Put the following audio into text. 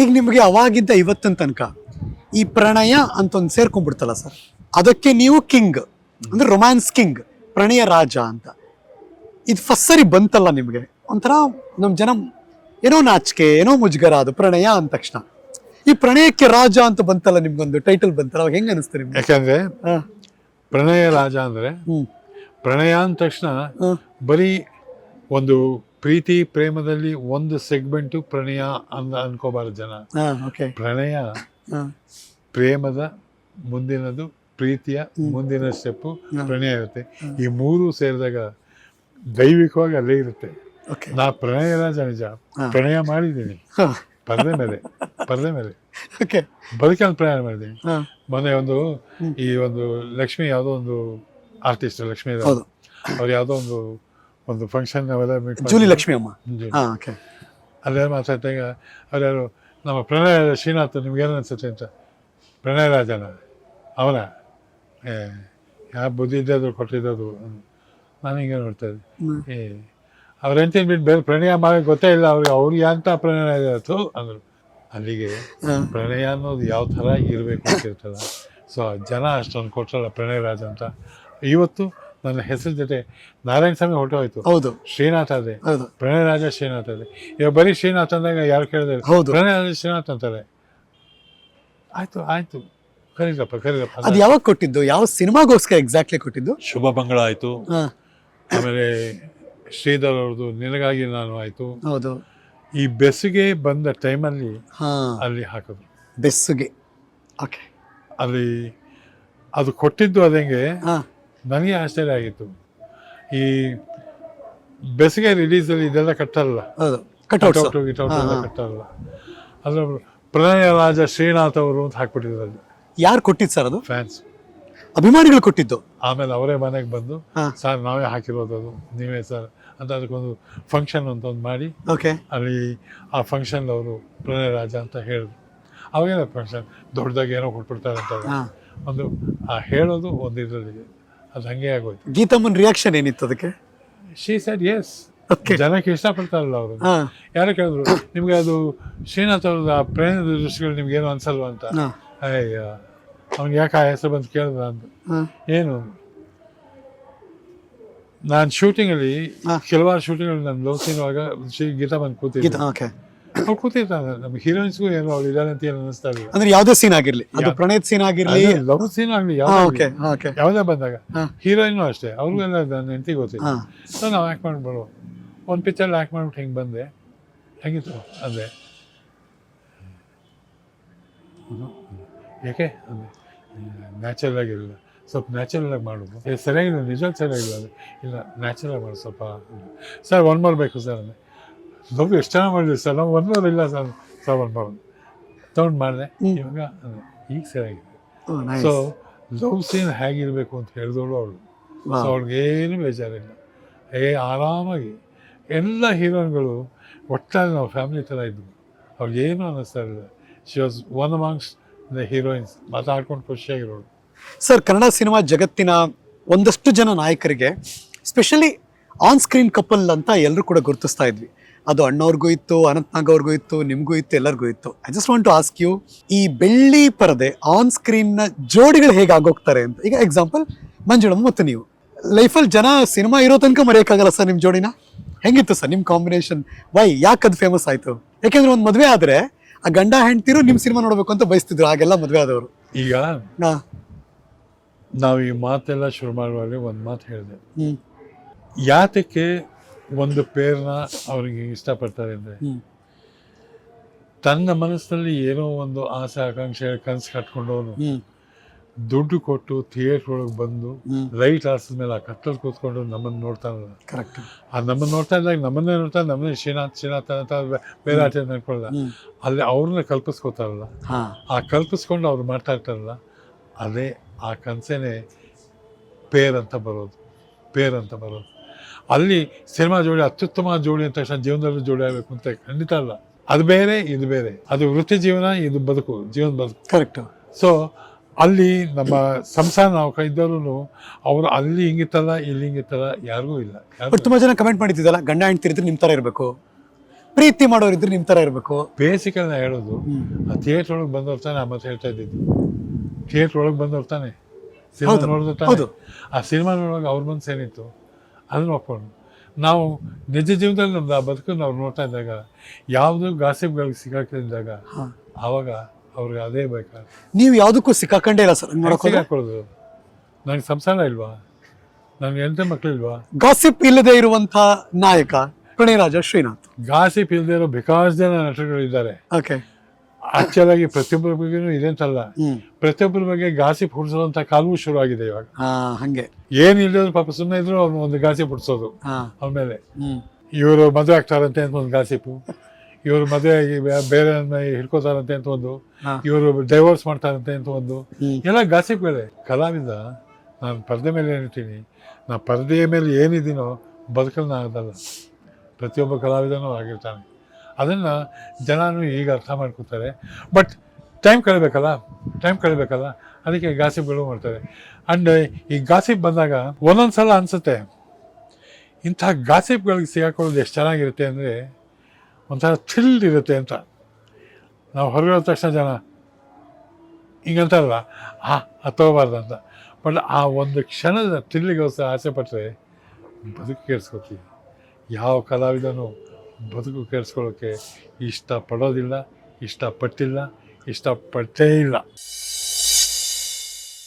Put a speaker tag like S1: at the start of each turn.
S1: ಈಗ ನಿಮಗೆ ಅವಾಗಿದ್ದ ಇವತ್ತಿನ ತನಕ ಈ ಪ್ರಣಯ ಅಂತ ಒಂದು ಸೇರ್ಕೊಂಡ್ಬಿಡ್ತಲ್ಲ ಸರ್. ಅದಕ್ಕೆ ನೀವು ಕಿಂಗ್ ಅಂದ್ರೆ ರೊಮ್ಯಾನ್ಸ್ ಕಿಂಗ್ ಪ್ರಣಯ ರಾಜ ಅಂತ. ಇದು ಫಸ್ಟ್ ಸರಿ ಬಂತಲ್ಲ ನಿಮಗೆ? ಒಂಥರ ನಮ್ಮ ಜನ ಏನೋ ನಾಚಿಕೆ ಏನೋ ಮುಜುಗರ ಅದು ಪ್ರಣಯ ಅಂದ ತಕ್ಷಣ. ಈ ಪ್ರಣಯಕ್ಕೆ ರಾಜ ಅಂತ ಬಂತಲ್ಲ ನಿಮ್ಗೊಂದು ಟೈಟಲ್ ಬಂತಲ್ಲ ಅವಾಗ ಹೆಂಗೆ ಅನಿಸ್ತು ನಿಮ್ಗೆ?
S2: ಯಾಕಂದ್ರೆ ಪ್ರಣಯ ರಾಜ ಅಂದ್ರೆ ಪ್ರಣಯ ಅಂದ ತಕ್ಷಣ. ಬರೀ ಒಂದು ಪ್ರೀತಿ ಪ್ರೇಮದಲ್ಲಿ ಒಂದು ಸೆಗ್ಮೆಂಟು ಪ್ರಣಯ ಅಂದ ಅನ್ಕೋಬಾರ್ದು ಜನ.
S1: ಓಕೆ
S2: ಪ್ರಣಯ ಪ್ರೇಮದ ಮುಂದಿನದು ಪ್ರೀತಿಯ ಮುಂದಿನ ಸ್ಟೆಪ್ಪು ಪ್ರಣಯ ಇರುತ್ತೆ. ಈ ಮೂರು ಸೇರಿದಾಗ ದೈವಿಕವಾಗಿ ಅಲ್ಲೇ ಇರುತ್ತೆ.
S1: ಓಕೆ
S2: ನಾ ಪ್ರಣಯ ರಾಜ ನಿಜ. ಪ್ರಣಯ ಮಾಡಿದ್ದೀನಿ. ಪರದೆ ಮೇಲೆ ಪರದೆ ಮೇಲೆ.
S1: ಓಕೆ
S2: ಬದುಕಲ್ಲಿ ಪ್ರಯಾಣ ಮಾಡಿದ್ದೀನಿ. ಮೊನ್ನೆ ಒಂದು ಈ ಒಂದು ಲಕ್ಷ್ಮಿ ಯಾವುದೋ ಒಂದು ಆರ್ಟಿಸ್ಟ್ ಲಕ್ಷ್ಮೀ ಅವ್ರು ಯಾವುದೋ ಒಂದು ಒಂದು ಫಂಕ್ಷನ್ meet
S1: ಜೂಲಿ. ಲಕ್ಷ್ಮಿ ಅಮ್ಮ.
S2: ಜೂಲಿ.
S1: ಹಾ ಓಕೆ
S2: ಅಲ್ಲೇ ಮಾತಾಡ್ತಾಗ ಅವ್ರ್ಯಾರು ನಮ್ಮ ಪ್ರಣಯ ಶ್ರೀನಾಥ್ ನಿಮ್ಗೇನು ಅನ್ಸುತ್ತೆ ಅಂತ. ಪ್ರಣಯ ರಾಜನ ಅವನ. ಏ ಯಾವ ಬುದ್ಧಿ ಇದ್ದದು ಕೊಟ್ಟಿದ್ದದು. ನಾನು ಹಿಂಗೆ ನೋಡ್ತಾ ಇದ್ದೆ. ಏ ಅವ್ರ ಹೆಂಡತಿನ ಬಿಟ್ಟು ಬೇರೆ ಪ್ರಣಯ ಮಾಡೋಕೆ ಗೊತ್ತೇ ಇಲ್ಲ. ಅವ್ರಿಗೆ ಅವ್ರಿಗೆ ಅಂತ ಪ್ರಣಯ ಇತ್ತು ಅಂದರು. ಅಲ್ಲಿಗೆ ಪ್ರಣಯ ಅನ್ನೋದು ಯಾವ ಥರ ಇರಬೇಕು ಅಂತ ಇರ್ತಲ್ಲ ಸೊ ಜನ ಅಷ್ಟೊಂದು ಕೊಟ್ಟಲ್ಲ ಪ್ರಣಯ ರಾಜ ಅಂತ. ಇವತ್ತು ನನ್ನ ಹೆಸರು ಜೊತೆ ನಾರಾಯಣ ಸ್ವಾಮಿ ಹೊರಟೋಯ್ತು.
S1: ಹೌದು.
S2: ಶ್ರೀನಾಥ ಅದೇ
S1: ಹೌದು.
S2: ಪ್ರಣಯ ರಾಜ ಶ್ರೀನಾಥ್ ಅದೇ ಇವಾಗ ಬರೀ ಶ್ರೀನಾಥ್ ಅಂದಾಗ ಯಾರು ಕೇಳಿದ್ರೆ?
S1: ಹೌದು.
S2: ಪ್ರಣಯ ರಾಜ ಶ್ರೀನಾಥ್ ಅಂತಾರೆ. ಆಯ್ತು ಆಯ್ತು. ಕರೀರಪ್ಪ ಕರೀರಪ್ಪ.
S1: ಅದು ಯಾವಾಗ ಕೊಟ್ಟಿದ್ದು? ಯಾವ ಸಿನಿಮಾಗೋಸ್ಕರ ಎಕ್ಸಾಕ್ಟ್ಲಿ ಕೊಟ್ಟಿದ್ದು?
S2: ಶುಭ ಮಂಗಳ ಆಯ್ತು.
S1: ಹಾ.
S2: ಆಮೇಲೆ ಶ್ರೀಧರ್ ಅವ್ರದ್ದು ನಿನಗಾಗಿ ನಾನು ಆಯ್ತು.
S1: ಹೌದು.
S2: ಈ ಬೆಸುಗೆ ಬಂದ ಟೈಮಲ್ಲಿ
S1: ಹಾ.
S2: ಅಲ್ಲಿ ಹಾಕೋದು.
S1: ಬೆಸುಗೆ. ಓಕೆ
S2: ಅಲ್ಲಿ ಅದು ಕೊಟ್ಟಿದ್ದು ಅದಂಗೆ
S1: ಹಾ.
S2: ನನಗೆ ಆಶ್ಚರ್ಯ ಆಗಿತ್ತು. ಈ ಬೆಸಿಗೆ ರಿಲೀಸಲ್ಲಿ ಇದೆಲ್ಲ ಕಟ್ಟಲ್ಲ.
S1: ಹೌದು ಕಟ್ಔಟ್
S2: ಕಟೌಟ್ ಗಿಟೌಟ್ ಎಲ್ಲ ಕಟ್ಟಲ್ಲ. ಅದ್ರ ಪ್ರಣಯ ರಾಜ ಶ್ರೀನಾಥ್ ಅವರು ಅಂತ ಹಾಕ್ಬಿಟ್ಟಿದ್ರು ಅಲ್ಲಿ.
S1: ಯಾರು ಕೊಟ್ಟಿದ್ದು ಸರ್ ಅದು?
S2: ಫ್ಯಾನ್ಸ್
S1: ಅಭಿಮಾನಿಗಳು ಕೊಟ್ಟಿದ್ದು?
S2: ಆಮೇಲೆ ಅವರೇ ಮನೆಗೆ ಬಂದು. ಸರ್ ನಾವೇ ಹಾಕಿರೋದು ಅದು. ನೀವೇ ಸರ್ ಅಂತ ಅದಕ್ಕೊಂದು ಫಂಕ್ಷನ್ ಅಂತ ಒಂದು ಮಾಡಿ
S1: ಓಕೆ
S2: ಅಲ್ಲಿ ಆ ಫಂಕ್ಷನ್ ಅವರು ಪ್ರಣಯ ರಾಜ ಅಂತ ಹೇಳಿದ್ರು. ಅವಾಗೇನೋ ಫಂಕ್ಷನ್ ದೊಡ್ಡದಾಗಿ ಏನೋ ಕೊಟ್ಬಿಡ್ತಾರೆ ಅಂತ ಒಂದು ಆ ಹೇಳೋದು ಒಂದು ಇದರಲ್ಲಿ. ಅದು ಹಂಗೆ ಆಗೋಯ್ತು.
S1: ಗೀತಮ್ಮನ ರಿಯಾಕ್ಷನ್ ಏನಿತ್ತು ಅದಕ್ಕೆ?
S2: Shri said yes. ಜನಕ್ಕೆ ಇಷ್ಟಪಡ್ತಾರಲ್ಲ ಅವರು. ಯಾರು ಕೇಳಿದ್ರು ನಿಮ್ಗೆ ಅದು ಶ್ರೀನಾಥ್ ಆ ಪ್ರೇಮದ ದೃಷ್ಟಿಗಳು ನಿಮ್ಗೆ ಏನು ಅನ್ಸಲ್ವ ಅಂತ? ಅಯ್ಯೋ ಅವ್ನಿಗೆ ಯಾಕೆ ಆ ಹೆಸರು ಬಂದು ಕೇಳಿದ್ರ ಅಂತ. ಏನು? ನಾನು ಶೂಟಿಂಗಲ್ಲಿ. ಕೆಲವಾರು ಶೂಟಿಂಗಲ್ಲಿ ನಾನು ಲವ್ ಸೀನುವಾಗ ಶ್ರೀ ಗೀತಾ ಬಂದು ಕೂತಿದ್ದೆ ಅವ್ರು ಕೂತಿರ್ತಾನೆ ನಮ್ಮ ಹೀರೋಯಿನ್ಸ್ಗೂ ಏನೋ ಅವ್ಳು ಇದ್ದಾನೆ ಅಂತ ಏನು ಅನ್ನಿಸ್ತಾ ಇಲ್ಲ
S1: ಅಂದ್ರೆ ಯಾವ್ದೇ ಸೀನ್ ಆಗಿರ್ಲಿ. ಅದು ಪ್ರಣಯತ್ ಸೀನ್ ಆಗಿರ್ಲಿ.
S2: ಲವ್ ಸೀನ್ ಆಗಲಿ
S1: ಓಕೆ ಓಕೆ
S2: ಯಾವುದೇ ಬಂದಾಗ. ಹೀರೋಯಿನು ಅಷ್ಟೇ. ಅವ್ರಿಗೆಲ್ಲ ನನ್ನ ಹೆಂಡತಿ ಗೊತ್ತಿಲ್ಲ. ಸೊ ನಾವು ಆ್ಯಕ್ಟ್ ಮಾಡ್ಬಿಡು ಒಂದು ಪಿಕ್ಚರ್ ಆ್ಯಕ್ಟ್ ಮಾಡ್ಬಿಟ್ಟು ಹಿಂಗೆ ಬಂದೆ ಹೆಂಗಿತ್ತು? ಅಂದೆ. ಯಾಕೆ ಅಂದೆ ನ್ಯಾಚುರಲ್ ಆಗಿರಲಿಲ್ಲ. ಸ್ವಲ್ಪ ನ್ಯಾಚುರಲ್ ಆಗಿ ಮಾಡೋದು ಸರಿಯಾಗಿಲ್ಲ ನಿಜವಾಗಿ ಸರಿಯಾಗಿಲ್ಲ ಇಲ್ಲ ನ್ಯಾಚುರಲ್ ಆಗಿ ಮಾಡೋದು ಸ್ವಲ್ಪ. ಸರ್ ಒನ್ ಮಾಡಬೇಕು ಬೇಕು ಸರ್ ಅಂದೆ ಲವ್ ಎಷ್ಟು ಚೆನ್ನಾಗಿ ಮಾಡಿದ್ವಿ ಸರ್ ನಾವು ಒನ್ ಇಲ್ಲ ಸರ್ ಸರ್ ಒನ್ ಮೋರ್ ತೊಗೊಂಡು ಮಾಡಿದೆ. ಇವಾಗ ಈಗ ಸರಿಯಾಗಿದೆ ಸೊ ಲವ್ ಸೀನ್ ಹೇಗಿರಬೇಕು ಅಂತ ಹೇಳಿದವಳು ಅವಳು ಸೊ ಅವ್ಳಿಗೇನು ಬೇಜಾರಿಲ್ಲ ಏ ಆರಾಮಾಗಿ ಎಲ್ಲ ಹೀರೋಯಿನ್ಗಳು ಒಟ್ಟಾಗಿ ನಾವು ಫ್ಯಾಮಿಲಿ ಥರ ಇದ್ವು ಅವ್ಳಿಗೇನು ಅನ್ನಿಸ್ತಾ ಇರಲಿಲ್ಲ she was one amongst the heroines ಮಾತಾಡ್ಕೊಂಡು ಖುಷಿಯಾಗಿರೋಳು
S1: ಸರ್ ಕನ್ನಡ ಸಿನಿಮಾ ಜಗತ್ತಿನ ಒಂದಷ್ಟು ಜನ ನಾಯಕರಿಗೆ ಸ್ಪೆಷಲಿ ಆನ್ ಸ್ಕ್ರೀನ್ ಕಪಲ್ ಅಂತ ಎಲ್ಲರೂ ಕೂಡ ಗುರುತಿಸ್ತಾ ಇದ್ವಿ. ಅದು ಅಣ್ಣವ್ರಿಗೂ ಇತ್ತು ಅನಂತ್ನಾಗ್ ಅವ್ರಿಗೂ ಇತ್ತು ನಿಮಗೂ ಇತ್ತು ಎಲ್ಲರಿಗೂ ಇತ್ತು. I just want to ask you ಈ ಬೆಳ್ಳಿ ಪರದೆ ಆನ್ ಸ್ಕ್ರೀನ್ನ ಜೋಡಿಗಳು ಹೇಗೆ ಆಗೋಗ್ತಾರೆ ಅಂತ. ಈಗ ಎಕ್ಸಾಂಪಲ್ ಮಂಜುಳಮ್ಮ ಮತ್ತು ನೀವು. ಲೈಫಲ್ಲಿ ಜನ ಸಿನಿಮಾ ಇರೋ ತನಕ ಮರೆಯೋಕ್ಕಾಗಲ್ಲ ಸರ್ ನಿಮ್ಮ ಜೋಡಿನ? ಹೆಂಗಿತ್ತು ಸರ್ ನಿಮ್ಮ ಕಾಂಬಿನೇಷನ್ ವೈ ಯಾಕೆ ಅದು ಫೇಮಸ್ ಆಯಿತು? ಯಾಕೆಂದ್ರೆ ಒಂದು ಮದುವೆ ಆದರೆ ಆ ಗಂಡ ಹೆಂಡ್ತಿರು ನಿಮ್ಮ ಸಿನಿಮಾ ನೋಡಬೇಕು ಅಂತ ಬಯಸ್ತಿದ್ರು ಹಾಗೆಲ್ಲ ಮದುವೆ ಆದವರು.
S2: ಈಗ
S1: ಹಾ
S2: ನಾವು ಈ ಮಾತೆಲ್ಲ ಶುರು ಮಾಡುವಾಗ ಒಂದು ಮಾತು ಹೇಳಿದೆ. ಯಾತಕ್ಕೆ ಒಂದು ಪೇರ್ನ ಅವ್ರಿಗೆ ಇಷ್ಟಪಡ್ತಾರೆ ಅಂದರೆ. ತನ್ನ ಮನಸ್ಸಿನಲ್ಲಿ ಏನೋ ಒಂದು ಆಸೆ ಆಕಾಂಕ್ಷೆ ಕನಸು ಕಟ್ಕೊಂಡವನು. ದುಡ್ಡು ಕೊಟ್ಟು ಥಿಯೇಟರ್ ಒಳಗೆ ಬಂದು ಲೈಟ್ ಹಾಸಿದ ಮೇಲೆ ಆ ಕತ್ತಲ್ ಕೂತ್ಕೊಂಡು ನಮ್ಮನ್ನು ನೋಡ್ತಾನಲ್ಲ
S1: ಕರೆಕ್ಟ್
S2: ಆ ನಮ್ಮನ್ನು ನೋಡ್ತಾ ಇದ್ದಾಗ ನಮ್ಮನ್ನೇ ನೋಡ್ತಾ ನಮ್ಮನ್ನೇ ಶ್ರೀನಾಥ್ ಶ್ರೀನಾಥ್ ಅಂತ ಬೇರೆ ಆಟ
S1: ಅನ್ಕೊಳ್ಳಲ್ಲ
S2: ಅಲ್ಲಿ ಅವ್ರನ್ನ ಕಲ್ಪಿಸ್ಕೋತಾರಲ್ಲ. ಆ ಕಲ್ಪಿಸ್ಕೊಂಡು ಅವ್ರು ಮಾಡ್ತಾ ಇರ್ತಾರಲ್ಲ ಅದೇ ಆ ಕನಸೇನೆ ಪೇರ್ ಅಂತ ಬರೋದು ಪೇರ್ ಅಂತ ಬರೋದು. ಅಲ್ಲಿ ಸಿನಿಮಾ ಜೋಡಿ ಅತ್ಯುತ್ತಮ ಜೋಡಿ ಅಂತ ತಕ್ಷಣ ಜೀವನದಲ್ಲಿ ಜೋಡಿ ಆಗಬೇಕು ಅಂತ ಖಂಡಿತ ಅಲ್ಲ. ಅದು ಬೇರೆ ಇದು ಬೇರೆ. ಅದು ವೃತ್ತಿ ಜೀವನ ಇದು ಬದುಕು ಜೀವನ ಬದುಕು.
S1: ಕರೆಕ್ಟ್
S2: ಸೊ ಅಲ್ಲಿ ನಮ್ಮ ಸಂಸಾರ ನಾವು ಕೈದಲ್ಲೂ ಅವರು ಅಲ್ಲಿ ಹಿಂಗಿತ್ತಲ್ಲ ಇಲ್ಲಿ ಹಿಂಗಿತ್ತಲ್ಲ ಯಾರಿಗೂ ಇಲ್ಲ.
S1: ತುಂಬ ಜನ ಕಮೆಂಟ್ ಮಾಡಿದ್ದಿದ್ದಲ್ಲ ಗಂಡ ಹೆಂಡ್ತಿರಿದ್ರೆ ನಿಮ್ ತರ ಇರಬೇಕು. ಪ್ರೀತಿ ಮಾಡೋರು ಇದ್ರೆ ನಿಮ್ ತರ ಇರಬೇಕು.
S2: ಬೇಸಿಕಲ್ ನಾ ಹೇಳೋದು ಆ ಥಿಯೇಟ್ರ್ ಒಳಗೆ ಬಂದವ್ರು ತಾನೆ ಆ ಮತ್ತೆ ಹೇಳ್ತಾ ಇದ್ದಿದ್ದು. ಥಿಯೇಟ್ರ್ ಒಳಗೆ ಬಂದವ್ರು ತಾನೆ. ಸಿನಿಮಾ ನೋಡಿದ್ರೆ. ತಾನೆ. ಆ ಸಿನಿಮಾ ನೋಡುವಾಗ ಅವ್ರ ಮನ್ಸು ಏನಿತ್ತು? ಅದನ್ನ ಒಪ್ಕೊಂಡು ನಾವು ನಿಜ ಜೀವನದಲ್ಲಿ ನಮ್ದು ಆ ಬದುಕು ನಾವು ನೋಡ್ತಾ ಇದ್ದಾಗ ಯಾವುದು ಗಾಸಿಪ್ಗಳಿಗೆ ಸಿಗಾಕಿದಾಗ
S1: ಹಾ.
S2: ಆವಾಗ ಅವ್ರಿಗೆ ಅದೇ ಬೇಕಾ
S1: ನೀವು ಯಾವುದಕ್ಕೂ ಸಿಕ್ಕಾಕೊಂಡೇ ಇಲ್ಲ ಸರ್
S2: ಹಾಕೊಳ್ಳೋದು ನನಗೆ ಸಂಸಾರ ಇಲ್ವಾ? ನನಗೆ ಎಂತ ಮಕ್ಳಿಲ್ವಾ
S1: ಗಾಸಿಪ್ ಇಲ್ಲದೆ ಇರುವಂತ ನಾಯಕ ಪ್ರಣಯರಾಜ ಶ್ರೀನಾಥ್.
S2: ಗಾಸಿಪ್ ಇಲ್ಲದೆ ಇರೋ ಬೇಕಾಸ್ ಜನ ನಟರುಗಳಿದ್ದಾರೆ.
S1: ಓಕೆ
S2: ಆಕ್ಚುಲಾಗಿ ಪ್ರತಿಯೊಬ್ಬರ ಬಗ್ಗೆನೂ ಇದೆ ಅಂತಲ್ಲ ಪ್ರತಿಯೊಬ್ಬರ ಬಗ್ಗೆ ಗಾಸಿಪ್ ಹುಡ್ಸೋಂಥ ಕಾಲವೂ ಶುರುವಾಗಿದೆ ಇವಾಗ.
S1: ಹಂಗೆ.
S2: ಏನಿಲ್ಲದ್ರು ಪಾಪ ಸುಮ್ಮನೆ ಇದ್ರು ಅವ್ನು ಒಂದು ಗಾಸಿಪ್ ಹುಡ್ಸೋದು
S1: ಆಮೇಲೆ
S2: ಇವರು ಮದುವೆ ಆಗ್ತಾರಂತೆ ಅಂತ ಒಂದು ಗಾಸಿಪು. ಇವರು ಮದುವೆ ಆಗಿ ಬೇರೆ ಹಿಡ್ಕೋತಾರಂತೆ ಅಂತ ಒಂದು. ಇವರು ಡೈವೋರ್ಸ್ ಮಾಡ್ತಾರಂತೆ ಅಂತ ಒಂದು. ಎಲ್ಲ ಗಾಸಿಪ್ ಗಾಸಿಪ್ಗಳೇ ಕಲಾವಿದ ನಾನು ಪರದೆ ಮೇಲೆ ಏನಿರ್ತೀನಿ ನಾ ಪರದೆಯ ಮೇಲೆ ಏನಿದ್ದೀನೋ ಬದುಕಲ್ನ ನಾನು ಅದಲ್ಲ ಪ್ರತಿಯೊಬ್ಬ ಕಲಾವಿದನೂ ಆಗಿರ್ತಾನೆ. ಅದನ್ನು ಜನನೂ ಈಗ ಅರ್ಥ ಮಾಡ್ಕೊತಾರೆ. ಬಟ್ ಟೈಮ್ ಕಳಿಬೇಕಲ್ಲ? ಟೈಮ್ ಕಳಿಬೇಕಲ್ಲ? ಅದಕ್ಕೆ ಗಾಸಿಪ್ಗಳು ಮಾಡ್ತಾರೆ. ಆ್ಯಂಡ್ ಈ ಗಾಸಿಪ್ ಬಂದಾಗ ಒಂದೊಂದು ಸಲ ಅನಿಸುತ್ತೆ. ಇಂಥ ಗಾಸಿಪ್ಗಳಿಗೆ ಸಿಗಾಕೊಳ್ಳೋದು ಎಷ್ಟು ಚೆನ್ನಾಗಿರುತ್ತೆ ಅಂದರೆ ಒಂಥರ ಥ್ರಿಲ್ ಇರುತ್ತೆ ಅಂತ. ನಾವು ಹೊರಗೆ ಹೋದ ತಕ್ಷಣ ಜನ ಹಿಂಗಂತಾರಲ್ಲ ಆ ಅದು ತಗೋಬಾರ್ದು ಅಂತ. ಬಟ್ ಆ ಒಂದು ಕ್ಷಣದ ಥ್ರಿಲ್ಲಿಗೋಸ್ಕರ ಆಸೆ ಪಟ್ಟರೆ ಬದುಕು ಕೇಳಿಸ್ಕೊತೀವಿ ಯಾವ ಕಲಾವಿದನೂ ಬದುಕು ಕೇಳಿಸ್ಕೊಳ್ಳೋಕ್ಕೆ ಇಷ್ಟಪಡೋದಿಲ್ಲ ಇಷ್ಟಪಟ್ಟಿಲ್ಲ ಇಷ್ಟಪಟ್ಟೇ ಇಲ್ಲ.